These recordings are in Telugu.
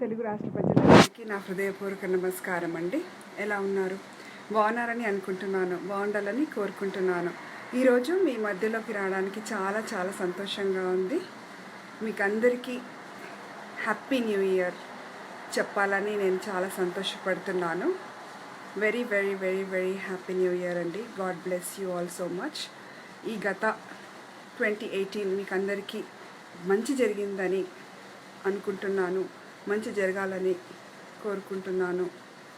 తెలుగు రాష్ట్ర ప్రజలందరికీ నా హృదయపూర్వక నమస్కారం అండి. ఎలా ఉన్నారు? బాగున్నారని అనుకుంటున్నాను. బాగుండాలని కోరుకుంటున్నాను. ఈరోజు మీ మధ్యలోకి రావడానికి చాలా చాలా సంతోషంగా ఉంది. మీకు అందరికీ హ్యాపీ న్యూ ఇయర్ చెప్పాలని నేను చాలా సంతోషపడుతున్నాను. Very very very very happy new year అండి. God bless you all so much. ఈ గత ట్వంటీ ఎయిటీన్ మీకు అందరికీ మంచి జరిగిందని అనుకుంటున్నాను. మంచి జరగాలని కోరుకుంటున్నాను.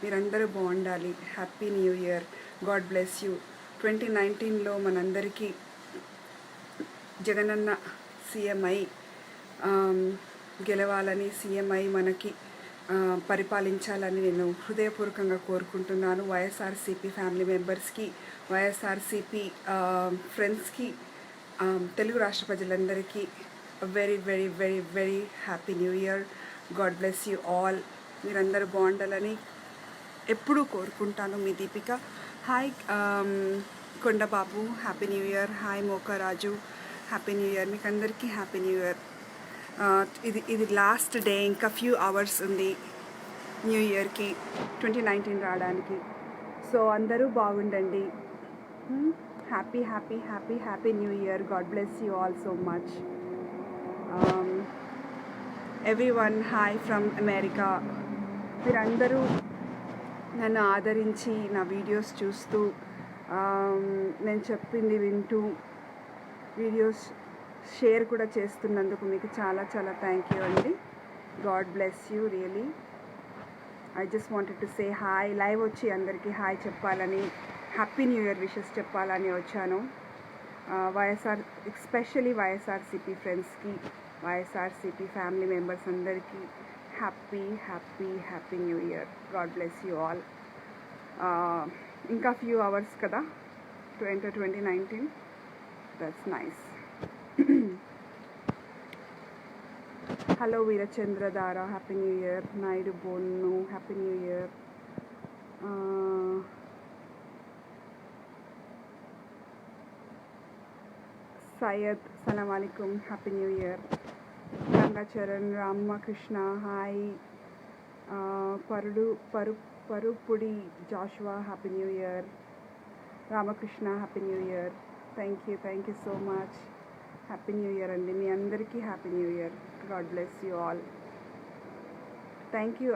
మీరందరూ బాగుండాలి. Happy new year god bless you twenty నైన్టీన్లో మనందరికీ జగనన్న సీఎంఐ గెలవాలని సీఎంఐ మనకి పరిపాలించాలని నేను హృదయపూర్వకంగా కోరుకుంటున్నాను. వైఎస్ఆర్సీపీ ఫ్యామిలీ మెంబర్స్కి వైఎస్ఆర్సీపీ ఫ్రెండ్స్కి తెలుగు రాష్ట్ర ప్రజలందరికీ very very very very happy new year god bless you all. మీరందరూ బాగుండాలని ఎప్పుడూ కోరుకుంటాను మీ Deepika. Hi um, Kondababu happy new year hi Mokaraju happy new year మీకు అందరికీ హ్యాపీ న్యూ ఇయర్ ఇది ఇది లాస్ట్ డే ఇంకా ఫ్యూ అవర్స్ ఉంది న్యూ ఇయర్కి ట్వంటీ నైన్టీన్ రావడానికి. సో అందరూ బాగుండండి. Happy happy happy happy new year god bless you all so much everyone hi from America మీరందరూ నన్ను ఆదరించి నా వీడియోస్ చూస్తూ నేను చెప్పింది వింటూ వీడియోస్ షేర్ కూడా చేస్తున్నందుకు మీకు చాలా చాలా థ్యాంక్ యూ అండి. God bless you really I just wanted to say hi live వచ్చి అందరికీ హాయ్ చెప్పాలని హ్యాపీ న్యూ ఇయర్ విషెస్ చెప్పాలని వచ్చాను. వైఎస్ఆర్ ఎస్పెషలీ వైఎస్ఆర్సిపి ఫ్రెండ్స్కి వైఎస్ఆర్సీపీ ఫ్యామిలీ మెంబర్స్ అందరికీ happy happy happy new year god bless you all ఇంకా ఫ్యూ అవర్స్ కదా. Twenty twenty nineteen that's nice hello Veerachandradhara happy new year Naidu Bonnu happy new year Syed సలాం అలైకుం happy new year Gangacharan Ramakrishna hi. పరుడు పరు పరుపుడి Joshua happy new year. Ramakrishna happy new year. Thank you thank you so much. Happy new year అండి. మీ అందరికీ happy new year. God bless you all. Thank you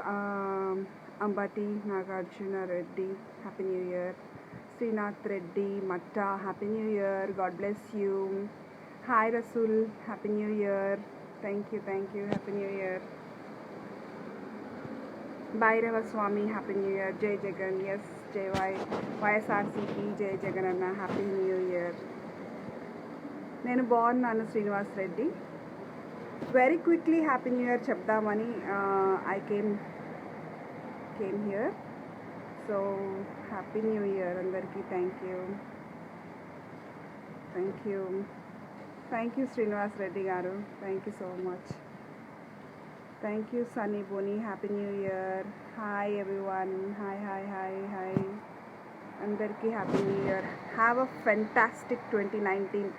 Ambati Nagarjuna Reddy. Happy new year. Srinath Reddy Matta. Happy new year. God bless you. Hi Rasool. Happy new year. Thank you thank you happy new year Bhairava Swamy happy new year జై జగన్ ఎస్ జై వై వైఎస్ఆర్సీపీ జై జగన్ అన్న హ్యాపీ న్యూ ఇయర్ నేను బాగున్నాను Srinivas Reddy. Very quickly happy new year చెప్దామని I came came here so happy new year అందరికీ. Thank you thank you thank you Srinivas Reddy గారు. Thank you so much thank you Sunny Boni happy new year hi everyone hi hi hi hi అందరికీ happy new year have a fantastic twenty nineteen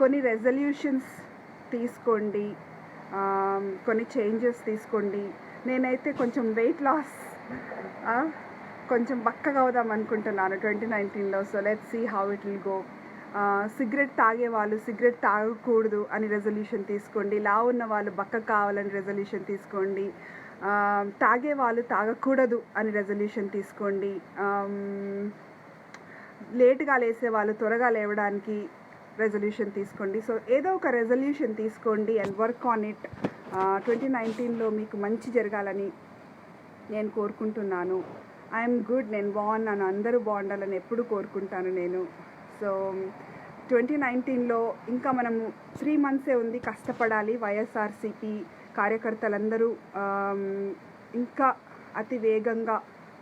కొన్ని రెజల్యూషన్స్ తీసుకోండి. కొన్ని చేంజెస్ తీసుకోండి. నేనైతే కొంచెం వెయిట్ లాస్ కొంచెం బక్కగా అవుదాం అనుకుంటున్నాను ట్వంటీ నైన్టీన్లో so let see how it will go cigarette తాగే వాళ్ళు సిగరెట్ తాగకూడదు అని రెజల్యూషన్ తీసుకోండి. లా ఉన్న వాళ్ళు బక్క కావాలని రెజల్యూషన్ తీసుకోండి. తాగే వాళ్ళు తాగకూడదు అని రెజల్యూషన్ తీసుకోండి. లేటుగా లేట్గా లేసే వాళ్ళు త్వరగా లేవడానికి రెజల్యూషన్ తీసుకోండి. సో ఏదో ఒక రెజల్యూషన్ తీసుకోండి and work on it twenty నైన్టీన్లో మీకు మంచి జరగాలని నేను కోరుకుంటున్నాను. ఐఎమ్ గుడ్ నేను బాగున్నాను. అందరూ బాగుండాలని ఎప్పుడు కోరుకుంటాను నేను. సో ట్వంటీ నైన్టీన్లో ఇంకా మనము త్రీ మంత్సే ఉంది కష్టపడాలి వైఎస్ఆర్సిపి కార్యకర్తలందరూ ఇంకా అతి వేగంగా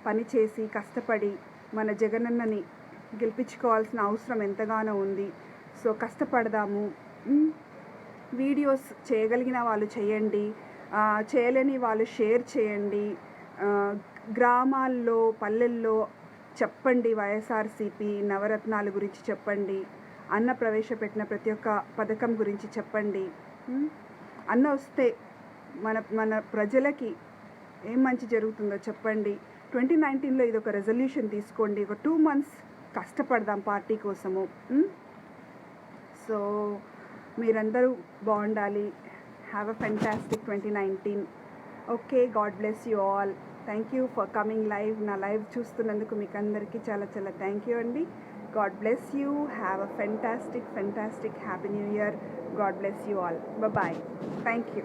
పనిచేసి కష్టపడి మన జగనన్నని గెలిపించుకోవాల్సిన అవసరం ఎంతగానో ఉంది. సో కష్టపడదాము. వీడియోస్ చేయగలిగిన వాళ్ళు చేయండి. చేయలేని వాళ్ళు షేర్ చేయండి. గ్రామాల్లో పల్లెల్లో చెప్పండి వైఎస్ఆర్సీపీ నవరత్నాల గురించి చెప్పండి. అన్న ప్రవేశపెట్టిన ప్రతి ఒక్క పథకం గురించి చెప్పండి. అన్న వస్తే మన మన ప్రజలకి ఏం మంచి జరుగుతుందో చెప్పండి. ట్వంటీ నైన్టీన్లో ఇది ఒక రెజల్యూషన్ తీసుకోండి. ఒక టూ మంత్స్ కష్టపడదాం పార్టీ కోసము. సో మీరందరూ బాగుండాలి. Have a fantastic twenty nineteen okay god bless you all thank you for coming live. నా లైవ్ చూస్తున్నందుకు మీకు అందరికీ చాలా చాలా థ్యాంక్ యూ అండి. God bless you. Have a fantastic fantastic happy new year. God bless you all. Bye thank you.